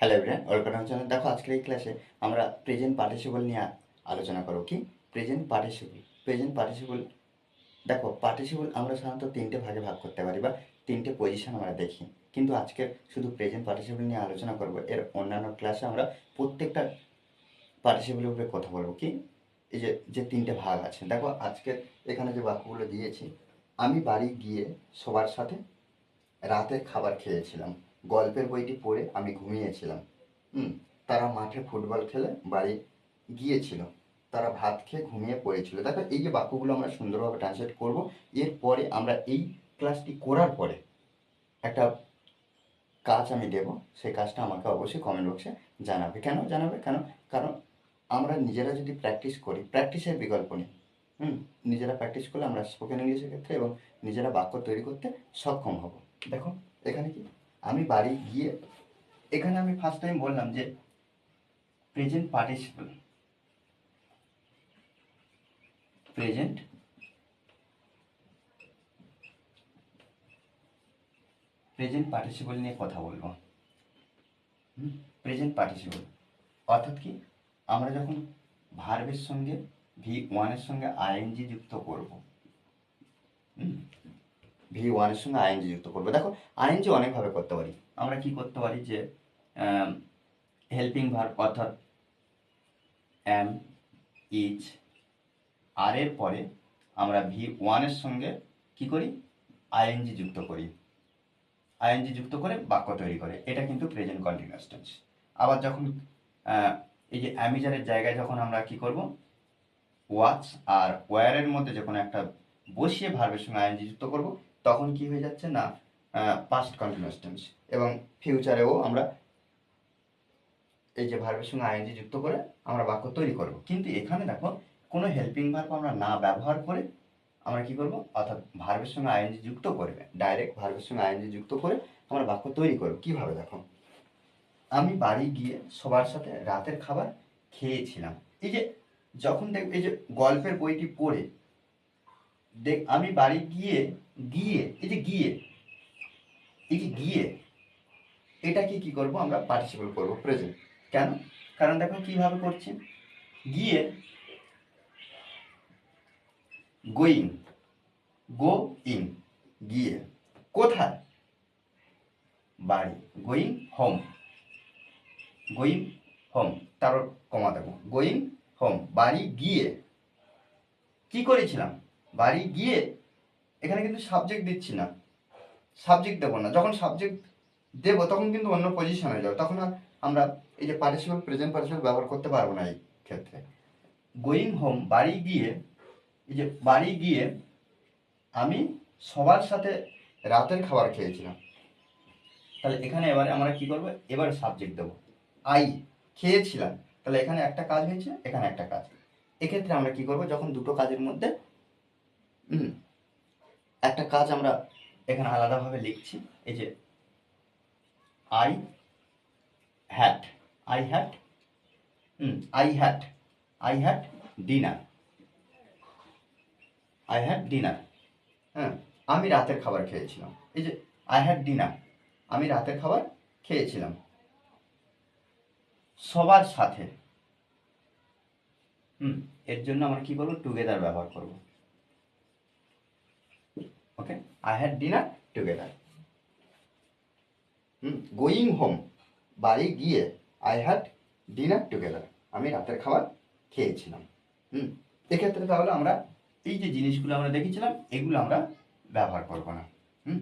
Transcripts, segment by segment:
Hello everyone welcome channel দেখো, আজকের এই ক্লাসে আমরা প্রেজেন্ট পার্টিসিপল নিয়ে আলোচনা করব। কি? প্রেজেন্ট পার্টিসিপল প্রেজেন্ট পার্টিসিপল দেখো পার্টিসিপল আমরা সাধারণত তিনটে ভাগে ভাগ করতে পারি বা তিনটে পজিশন আমরা দেখি। কিন্তু আজকে শুধু প্রেজেন্ট পার্টিসিপল নিয়ে আলোচনা করব, এর অন্যান্য ক্লাসে আমরা প্রত্যেকটা পার্টিসিপলের উপরে কথা বলব। কি? এই যে যে তিনটে ভাগ আছে। দেখো আজকে এখানে যে বাক্যগুলো দিয়েছি, আমি বাড়ি গিয়ে সবার সাথে রাতের খাবার খেয়েছিলাম। গল্পের বইটি পড়ে আমি ঘুমিয়েছিলাম। হুম, তারা মাঠে ফুটবল খেলে বাড়ি গিয়েছিল। তারা ভাত খেয়ে ঘুমিয়ে পড়েছিল। দেখো, এই যে বাক্যগুলো আমরা সুন্দরভাবে ট্রান্সলেট করব এরপরে আমরা এই ক্লাসটি করার পরে একটা কাজ আমি দেব। সেই কাজটা আমাকে অবশ্যই কমেন্ট বক্সে জানাবে। কেন জানাবে? কেন? কারণ আমরা নিজেরা যদি প্র্যাকটিস করি প্র্যাকটিসের বিকল্প নেই। হুম, নিজেরা প্র্যাকটিস করলে আমরা স্পোকেন ইংলিশের ক্ষেত্রে এবং নিজেরা বাক্য তৈরি করতে সক্ষম হব। দেখো, এখানে কি? আমি বাড়ি গিয়ে এখানে আমি ফার্স্ট টাইম বললাম যে present participle present present participle নিয়ে কথা বলব। প্রেজেন্ট পার্টিসিপল অর্থাৎ কি? আমরা যখন ভার্বের সঙ্গে ভি ওয়ানের সঙ্গে আইএনজি যুক্ত করব। ভি ওয়ানের সঙ্গে আইএনজি যুক্ত করব। দেখো আইএনজি অনেকভাবে করতে পারি। আমরা কি করতে পারি যে হেল্পিং ভার্ব অর্থাৎ অ্যাম ইজ আর এর পরে আমরা ভি ওয়ানের সঙ্গে কি করি? আইএনজি যুক্ত করি। আইএনজি যুক্ত করে বাক্য তৈরি করে। এটা কিন্তু প্রেজেন্ট কন্টিনিউয়াস টেন্স আবার যখন এই যে অ্যামিজারের জায়গায় যখন আমরা কি করব? ওয়াচ আর ওয়ারের মধ্যে যখন একটা বসিয়ে ভার্বের সঙ্গে আইএনজি যুক্ত করব তখন কি হয়ে যাচ্ছে না পাস্ট কন্টিনিউয়াস টেন্স এবং ফিউচারেও আমরা এই যে ভার্বের সঙ্গে আইএনজি যুক্ত করে আমরা বাক্য তৈরি করব। কিন্তু এখানে দেখো, কোনো হেল্পিং ভার্ব আমরা না ব্যবহার করে আমরা কি করব? অর্থাৎ ভার্বের সঙ্গে আইএনজি যুক্ত করবে ডাইরেক্ট ভার্বের সঙ্গে আইএনজি যুক্ত করে আমরা বাক্য তৈরি করব। কীভাবে দেখো? আমি বাড়ি গিয়ে সবার সাথে রাতের খাবার খেয়েছিলাম। এই যে যখন দেখ, এই যে গল্পের বইটি পড়ে, দেখ, আমি বাড়ি গিয়ে গিয়ে, এই যে গিয়ে, এই যে গিয়ে, এটাকে কি করব আমরা পার্টিসিপেট করব প্রেজেন্ট কেন? কারণ দেখো কীভাবে করছি? গিয়ে গোয়িং গো ইং গিয়ে, কোথায়? বাড়ি গোয়িং হোম গোয়িং হোম তারপর কমা দেবো গোয়িং হোম বাড়ি গিয়ে, কি করেছিলাম? বাড়ি গিয়ে এখানে কিন্তু সাবজেক্ট দিচ্ছি না। সাবজেক্ট দেবো না। যখন সাবজেক্ট দেবো, তখন কিন্তু অন্য পজিশন হয়ে যাবে। তখন আমরা এই যে পার্টিসিপাল প্রেজেন্ট পার্টিসিপাল ব্যবহার করতে পারব না এই ক্ষেত্রে। গোয়িং হোম বাড়ি গিয়ে, এই যে বাড়ি গিয়ে আমি সবার সাথে রাতের খাবার খেয়েছিলাম। তাহলে এখানে এবারে আমরা কি করব? এবারে সাবজেক্ট দেবো। আই খেয়েছিলাম। তাহলে এখানে একটা কাজ হয়েছে, এখানে একটা কাজ। এক্ষেত্রে আমরা কি করব? যখন দুটো কাজের মধ্যে একটা কাজ আমরা এখানে আলাদাভাবে লিখছি, এই যে I had I had hmm I had I had dinner I had dinner হ্যাঁ আমি রাতের খাবার খেয়েছিলাম, এই যে আই হ্যাড ডিনার আমি রাতের খাবার খেয়েছিলাম। সবার সাথে, হুম, এর জন্য আমরা কি করব? টুগেদার ব্যবহার করব। Okay I had dinner together hmm going home বাড়ি গিয়ে আই হ্যাড ডিনার টুগেদার আমি রাতের খাবার খেয়েছিলাম। হুম, এক্ষেত্রে তাহলে আমরা এই যে জিনিসগুলো আমরা দেখেছিলাম, এগুলো আমরা ব্যবহার করব না। হুম,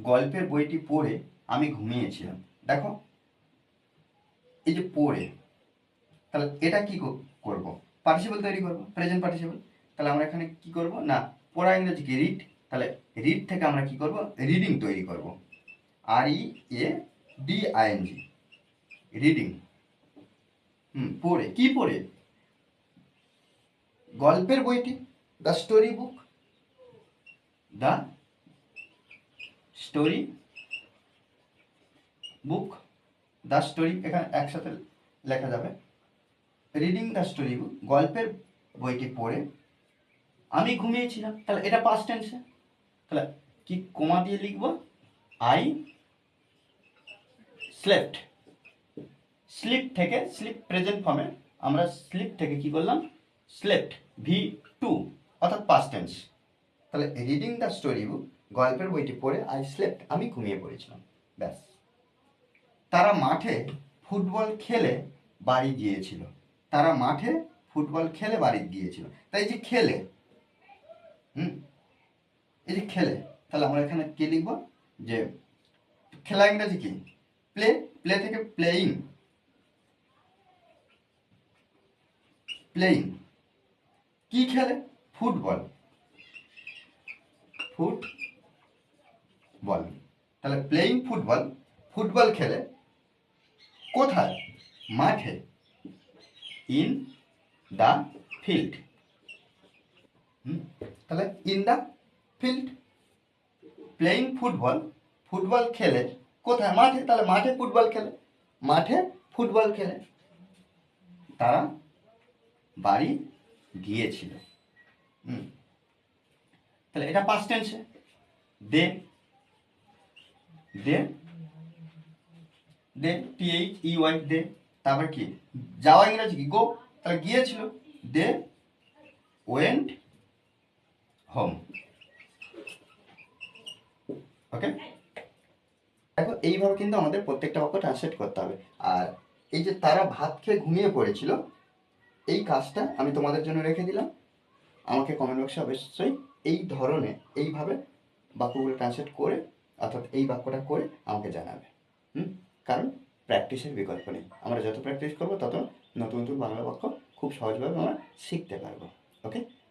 গল্পের বইটি পড়ে আমি ঘুমিয়েছিলাম। দেখো, এই যে পড়ে, তাহলে এটা কি কর- করব? পার্টিসিপল তৈরি করব? প্রেজেন্ট পার্টিসিপল তাহলে আমরা এখানে কি করব? না পড়া ইংরেজি কি রিড তাহলে রিড থেকে আমরা কি করব? রিডিং তৈরি করব। R E A D I N G reading hmm, পড়ে, কি পড়ে? গল্পের বইটি the story book the story book the story এখানে একসাথে লেখা যাবে। রিডিং দ্য স্টোরি বুক গল্পের বইটি পড়ে। আমি ঘুমিয়েছিলাম। তাহলে এটা পাস্ট টেন্সে তাহলে কি কমা দিয়ে লিখব? আই স্লেপ্ট স্লিপ থেকে স্লিপ প্রেজেন্ট ফর্মে আমরা স্লিপ থেকে কি করলাম? স্লেপ্ট ভি টু অর্থাৎ পাস্ট টেন্স তাহলে রিডিং দ্য স্টোরি বুক গল্পের বইটি পড়ে আই স্লেপ্ট আমি ঘুমিয়ে পড়েছিলাম। ব্যাস। তারা মাঠে ফুটবল খেলে বাড়ি গিয়েছিল। তারা মাঠে ফুটবল খেলে বাড়ি গিয়েছিল। তাই যে খেলে হুম? এই যে খেলে, তাহলে আমরা এখানে কি লিখব? যে খেলা ইংরাজি কি? প্লে প্লে থেকে প্লেয়িং প্লেয়িং কি খেলে? ফুটবল ফুটবল তাহলে প্লেয়িং ফুটবল ফুটবল খেলে কোথায়? মাঠে। ইন দ্য ফিল্ড তাহলে in the field playing football football খেলে কোথায়? মাঠে? তাহলে মাঠে ফুটবল খেলে। মাঠে ফুটবল খেলে। তারা বাড়ি গিয়েছিল। হুম। তাহলে এটা পাস্ট টেন্সে দে দে দে টি এইচ ই ওয়াই দে তারপর কি? যাওয়া ইংরেজি কি? গো তাহলে গিয়েছিল। দে ওয়েন্ট হোম ওকে দেখো এইভাবে কিন্তু আমাদের প্রত্যেকটা বাক্য ট্রান্সলেট করতে হবে। আর এই যে তারা ভাত খেয়ে ঘুমিয়ে পড়েছিল, এই কাজটা আমি তোমাদের জন্য রেখে দিলাম। আমাকে কমেন্ট বক্সে অবশ্যই এই ধরনের, এইভাবে বাক্যগুলো ট্রান্সলেট করে, অর্থাৎ এই বাক্যটা করে আমাকে জানাবে। হুম? কারণ প্র্যাকটিসের বিকল্প নেই। আমরা যত প্র্যাকটিস করব, তত নতুন নতুন বাংলা বাক্য খুব সহজভাবে আমরা শিখতে পারব। ওকে